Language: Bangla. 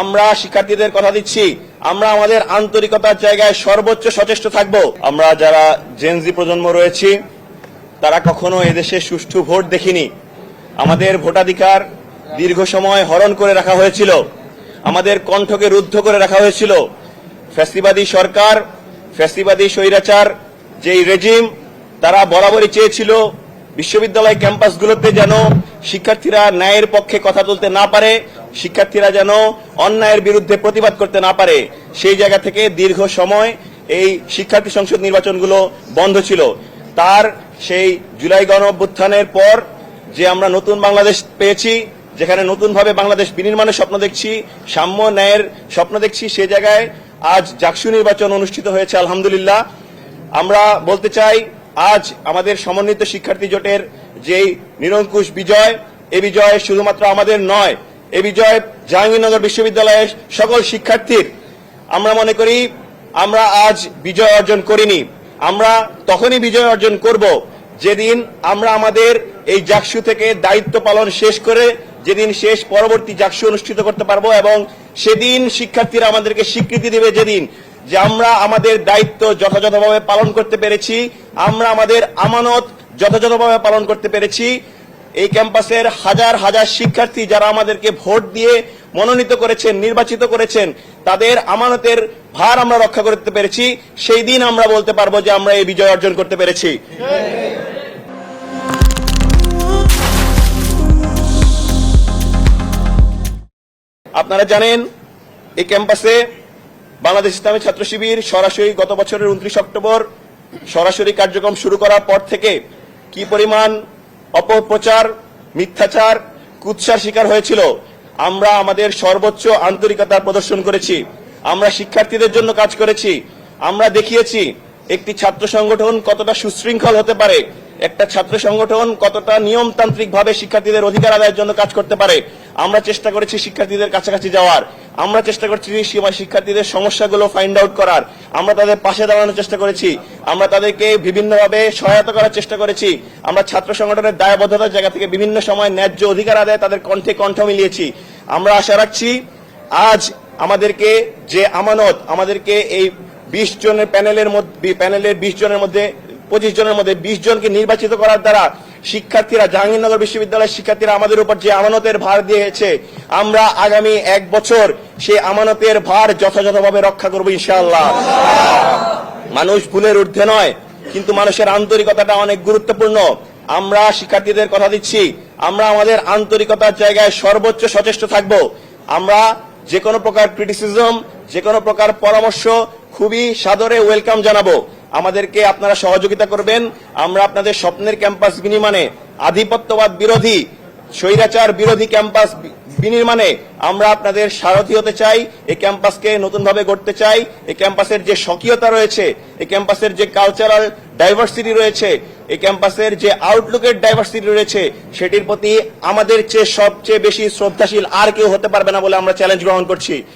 আমরা শিক্ষার্থীদের কথা দিচ্ছি, আমরা আমাদের আন্তরিকতার জায়গায় সর্বোচ্চ সচেষ্ট থাকব। আমরা যারা জেনজি প্রজন্ম রয়েছি, তারা কখনো এদেশে সুষ্ঠু ভোট দেখিনি। আমাদের ভোটাধিকার দীর্ঘ সময় হরণ করে রাখা হয়েছিল। আমাদের কণ্ঠকে রুদ্ধ করে রাখা হয়েছিল। ফ্যাসিবাদী সরকার, ফ্যাসিবাদী স্বৈরাচার, যেই রেজিম, তারা বরাবরই চেয়েছিল বিশ্ববিদ্যালয় ক্যাম্পাসগুলোতে যেন শিক্ষার্থীরা ন্যায়ের পক্ষে কথা তুলতে না পারে শিক্ষার্থীরা যেন অন্যায়ের বিরুদ্ধে প্রতিবাদ করতে না পারে, সেই জায়গা থেকে দীর্ঘ সময় এই শিক্ষার্থী সংসদ নির্বাচনগুলো বন্ধ ছিল। তার সেই জুলাই গণ অভ্যুত্থানের পর যে আমরা নতুন বাংলাদেশ পেয়েছি, যেখানে নতুনভাবে বাংলাদেশ বিনির্মাণের স্বপ্ন দেখছি, সাম্য ন্যায়ের স্বপ্ন দেখছি, সে জায়গায় আজ জাকসু নির্বাচন অনুষ্ঠিত হয়েছে, আলহামদুলিল্লাহ। আমরা বলতে চাই, আজ আমাদের সমন্বিত শিক্ষার্থী জোটের যেই নিরঙ্কুশ বিজয়, এ বিজয় শুধুমাত্র আমাদের নয় এ বিজয় জাহাঙ্গীরনগর বিশ্ববিদ্যালয়ের সকল শিক্ষার্থীর। আমরা মনে করি, আমরা আজ বিজয় অর্জন করিনি। আমরা তখনই বিজয় অর্জন করব, যেদিন আমরা আমাদের এই জাকসু থেকে দায়িত্ব পালন শেষ করে, যেদিন শেষ পরবর্তী জাকসু অনুষ্ঠিত করতে পারব এবং সেদিন শিক্ষার্থীরা আমাদেরকে স্বীকৃতি দেবে যেদিন যে আমরা আমাদের দায়িত্ব যথাযথভাবে পালন করতে পেরেছি, আমরা আমাদের আমানত যথাযথভাবে পালন করতে পেরেছি। এই ক্যাম্পাসের হাজার হাজার শিক্ষার্থী যারা আমাদেরকে ভোট দিয়ে মনোনীত করেছেন, নির্বাচিত করেছেন, তাদের আমানতের ভার আমরা রক্ষা করতে পেরেছি। সেই দিন আমরা বলতে পারব যে আমরা এই বিজয় অর্জন করতে পেরেছি। আপনারা জানেন, এই ক্যাম্পাসে বাংলাদেশ ইসলামী ছাত্র শিবির সরাসরি গত বছরের উনত্রিশ অক্টোবর সরাসরি কার্যক্রম শুরু করার পর থেকে কি পরিমাণ অপপ্রচার, মিথ্যাচার, কুৎসার শিকার হয়েছিল। আমরা আমাদের সর্বোচ্চ আন্তরিকতার প্রদর্শন করেছি। আমরা শিক্ষার্থীদের জন্য কাজ করেছি। আমরা দেখিয়েছি একটি ছাত্র সংগঠন কতটা সুশৃঙ্খল হতে পারে। একটা ছাত্র সংগঠন কতটা নিয়মতান্ত্রিকভাবে শিক্ষার্থীদের অধিকার আদায়ের জন্য কাজ করতে পারে। আমরা চেষ্টা করেছি শিক্ষার্থীদের কাছাকাছি যাওয়ার। আমরা চেষ্টা করছি শিক্ষার্থীদের সমস্যাগুলো ফাইন্ড আউট করার। আমরা তাদের পাশে দাঁড়ানোর চেষ্টা করেছি। আমরা তাদেরকে বিভিন্নভাবে সহায়তা করার চেষ্টা করেছি। আমরা ছাত্র সংগঠনের দায়বদ্ধতার জায়গা থেকে বিভিন্ন সময় ন্যায্য অধিকার আদায় তাদের কণ্ঠে কণ্ঠ মিলিয়েছি। আমরা আশা রাখছি আজ আমাদেরকে যে আমানত, আমাদেরকে এই বিশ জনের প্যানেলের মধ্যে প্যানেলের বিশ জনের মধ্যে, পঁচিশ জনের মধ্যে বিশ জনকে নির্বাচিত করার দ্বারা শিক্ষার্থীরা জাহাঙ্গীরনগর বিশ্ববিদ্যালয়ের শিক্ষার্থীরা আমাদের উপর যে আমানতের ভার দিয়েছে, আমরা আগামী এক বছর সেই আমানতের ভার যথাযথভাবে রক্ষা করব ইনশাআল্লাহ। মানুষ ভুলের ঊর্ধ্বে নয়, কিন্তু মানুষের আন্তরিকতাটা অনেক গুরুত্বপূর্ণ। আমরা শিক্ষার্থীদের কথা দিচ্ছি, আমরা আমাদের আন্তরিকতার জায়গায় সর্বোচ্চ সচেষ্ট থাকব। আমরা যে কোনো প্রকার ক্রিটিসিজম যে কোনো প্রকার পরামর্শ খুবই সাদরে ওয়েলকাম জানাব। আমাদেরকে আপনারা সহযোগিতা করবেন। আমরা আপনাদের স্বপ্নের ক্যাম্পাস বিনির্মাণে আধিপত্যবাদ বিরোধী, স্বৈরাচার বিরোধী ক্যাম্পাস বিনির্মাণে আমরা আপনাদের সারথি হতে চাই, এই ক্যাম্পাসকে নতুনভাবে গড়তে চাই। এই ক্যাম্পাসের যে স্বকীয়তা রয়েছে, এই ক্যাম্পাসের যে কালচারাল ডাইভার্সিটি রয়েছে, এই ক্যাম্পাসের যে আউটলুকের ডাইভার্সিটি রয়েছে, সেটির প্রতি আমাদের চেয়ে সবচেয়ে বেশি শ্রদ্ধাশীল আর কেউ হতে পারবে না বলে আমরা চ্যালেঞ্জ গ্রহণ করছি।